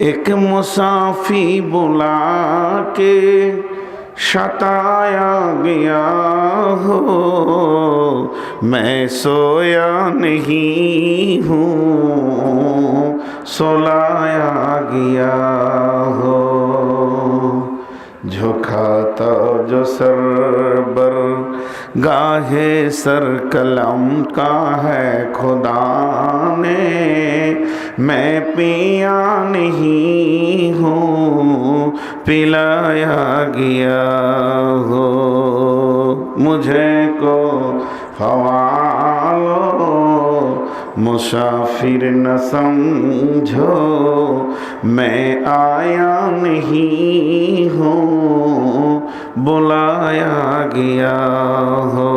एक मुसाफी बुला के शताया गया हो। मैं सोया नहीं हूँ, सोलाया गया हो। झुकाता जो सर बर, गाहे सर कलम का है खुदा ने। मैं पिया नहीं हूँ, पिलाया गया हो। मुझे को हवालो, मुसाफिर न समझो, मैं आया नहीं हूँ, बुलाया गया हो।